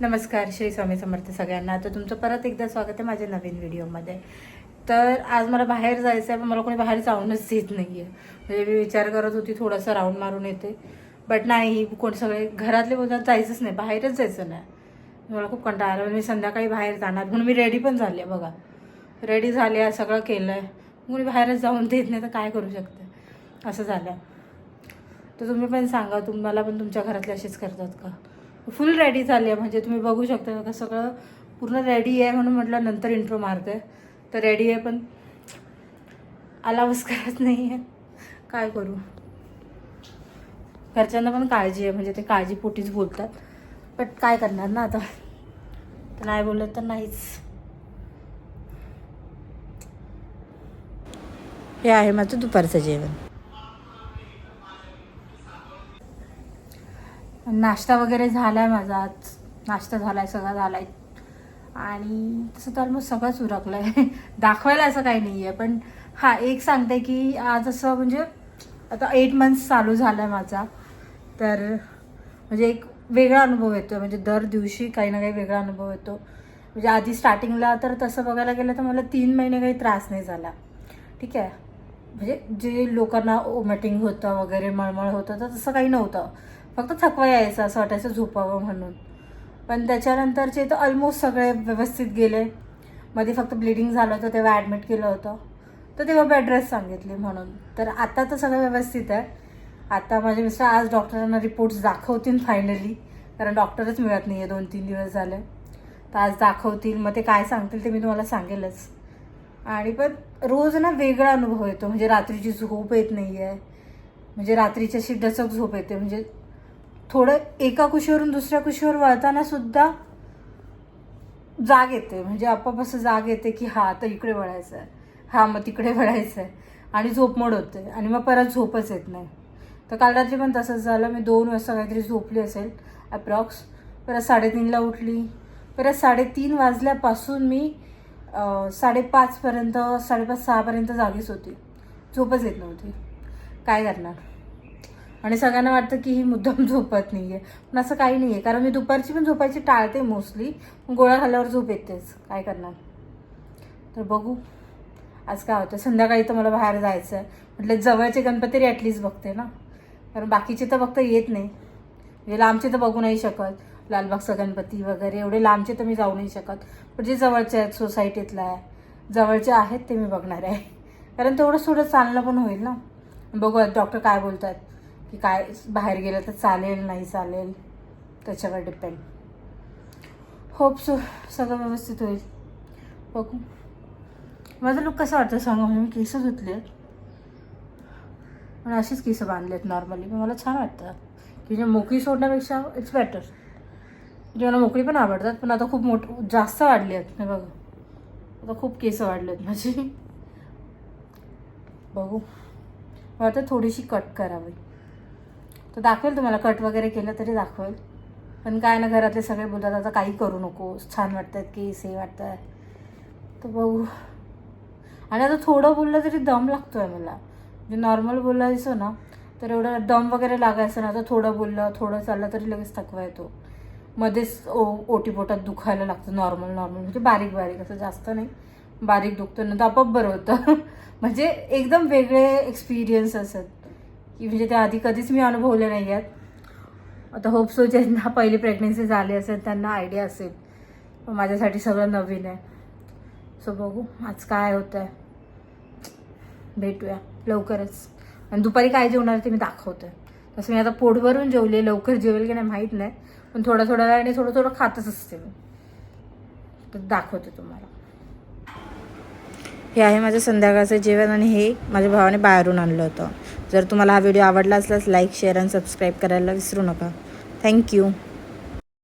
नमस्कार श्री स्वामी समर्थ सगळ्यांना. तर तुमचं परत एकदा स्वागत आहे माझ्या नवीन व्हिडिओमध्ये. तर आज मला बाहेर जायचं आहे पण मला कोणी बाहेर जाऊनच देत नाही आहे म्हणजे मी विचार करत होती थोडंसं राऊंड मारून येते. बट नाही कोण सगळे घरातले बोलतात जायचंच नाही बाहेरच जायचं नाही. मला खूप कंटाळा आला. मी संध्याकाळी बाहेर जाणार. म्हणून मी रेडी पण झाली आहे बघा. रेडी झाली आहे सगळं केलं आहे कोणी बाहेरच जाऊन देत नाही तर काय करू शकते? असं झालं. तर तुम्ही पण सांगा तुम्हाला पण तुमच्या घरातले असेच करतात का? फुल रेडी झाली आहे. म्हणजे तुम्ही बघू शकता का सगळं पूर्ण रेडी आहे म्हणून म्हटलं नंतर इंट्रो मारते. तर रेडी आहे पण अलावच करत नाही आहे. काय करू? घरच्यांना पण काळजी आहे. म्हणजे ते काळजीपोटीच बोलतात. बट काय करणार ना आता? तर नाही बोललं तर नाहीच. हे आहे माझं दुपारचं जेवण. नाश्ता वगैरे झाला आहे माझा आज. नाश्ता झाला आहे सगळा झाला आहे आणि तसं तर ऑलमोस्ट सगळंच उरकलं आहे दाखवायला असं काही नाही आहे पण हां एक सांगते की आज असं म्हणजे आता एट मंथ्स चालू झाला आहे माझा. तर म्हणजे एक वेगळा अनुभव येतो म्हणजे दर दिवशी काही ना काही वेगळा अनुभव येतो. म्हणजे आधी स्टार्टिंगला तर तसं बघायला गेलं तर मला तीन महिने काही त्रास नाही झाला. ठीक आहे? म्हणजे जे लोकांना ओमॅटिंग होतं वगैरे मळमळ होतं तर तसं काही नव्हतं. फक्त थकवा यायचा असं वाटायचं झोपावं म्हणून. पण त्याच्यानंतरचे तर ऑलमोस्ट सगळे व्यवस्थित गेले. मध्ये फक्त ब्लिडिंग झालं होतं तेव्हा ॲडमिट केलं होतं. तर तेव्हा बेड रेस्ट सांगितली म्हणून. तर आता तर सगळं व्यवस्थित आहे. आता माझे मिस्टर आज डॉक्टरांना रिपोर्ट्स दाखवतील फायनली कारण डॉक्टरच मिळत नाही आहे दोन तीन दिवस झाले. तर आज दाखवतील. मग ते काय सांगतील ते मी तुम्हाला सांगेलच. आणि पण रोज ना वेगळा अनुभव येतो. म्हणजे रात्रीची झोप येत नाही आहे म्हणजे रात्रीची अशी डचक झोप येते. म्हणजे थोडं एका कुशीवरून दुसऱ्या कुशीवर वळताना सुद्धा जाग येते. म्हणजे आपोआप असं जाग येते की हा आता इकडे वळायचं आहे हा मग तिकडे वळायचं आहे आणि झोपमोड होते. आणि मग परत झोपच येत नाही. तर काल रात्री पण तसंच झालं. मी दोन वाजता काहीतरी झोपली असेल अप्रॉक्स परत साडेतीनला उठली. परत साडेतीन वाजल्यापासून मी साडेपाचपर्यंत साडेपाच सहापर्यंत जागीच होती. झोपच येत नव्हती. काय करणार? आणि सगळ्यांना वाटतं की ही मुद्दाम झोपत नाही आहे पण असं काही नाही आहे कारण मी दुपारची पण झोपायची टाळते मोस्टली गोळ्या खाल्ल्यावर झोप येतेच. काय करणार? तर बघू. आज काय होतं? संध्याकाळी तर मला बाहेर जायचं आहे म्हटलं जवळचे गणपती ॲटलीस्ट बघते ना. कारण बाकीचे तर बघता येत नाही. म्हणजे लांबचे तर बघू नाही शकत. लालबागचा गणपती वगैरे एवढे लांबचे तर मी जाऊ नाही शकत. पण जे जवळचे आहेत सोसायटीतला आहे जवळचे आहेत ते मी बघणार आहे. कारण तेवढं थोडं चालणं पण होईल ना. बघू डॉक्टर काय बोलतात की काय बाहेर गेलं तर चालेल नाही चालेल त्याच्यावर डिपेंड होप सो सगळं व्यवस्थित होईल. बघू. माझं लुक कसं वाटतं सांगा? मी केस धुतले आहेत पण अशीच केस बांधलेत नॉर्मली पण मला छान वाटतात की जे मोकळी सोडण्यापेक्षा इट्स बेटर म्हणजे मला मोकळी पण आवडतात पण आता खूप मोठ जास्त वाढली आहेत. नाही बघा. आता खूप केस वाढले आहेत माझी. बघू. मला आता थोडीशी कट करावी. तर दाखवेल तुम्हाला. कट वगैरे केलं तरी दाखवेल. पण काय ना घरातले सगळे बोलतात आता काही करू नको छान वाटत आहेत केस हे वाटत आहे तर बघू. आणि आता थोडं बोललं तरी दम लागतो आहे मला. म्हणजे नॉर्मल बोलायचं ना तर एवढं दम वगैरे लागायचं ना तर थोडं बोललं थोडं चाललं तरी लगेच थकवा येतो. मध्येच ओ ओटीपोटात दुखायला लागतं नॉर्मल नॉर्मल म्हणजे बारीक बारीक असं जास्त नाही. बारीक दुखतं नंतर आपोआप बरं होतं. म्हणजे एकदम वेगळे एक्सपिरियन्स असत की म्हणजे त्या आधी कधीच मी अनुभवले नाही आहेत आता होप सो ज्यांना पहिली प्रेग्नेन्सी झाली असेल त्यांना आयडिया असेल. पण माझ्यासाठी सगळं नवीन आहे. सो बघू आज काय होतं आहे भेटूया लवकरच. आणि दुपारी काय जेवणार ते मी दाखवते. तसं मी आता पोटभरून जेवले लवकर जेवेल की नाही माहीत नाही पण थोडं थोड्या वेळाने थोडं थोडं खातच असते मी. तर दाखवते तुम्हाला. हे आहे माझं संध्याकाळचं जेवण आणि हे माझ्या भावाने बाहेरून आणलं होतं. जर तुम्हाला हा व्हिडिओ आवडला असल्यास लाईक शेअर आणि सबस्क्राईब करायला विसरू नका. थँक्यू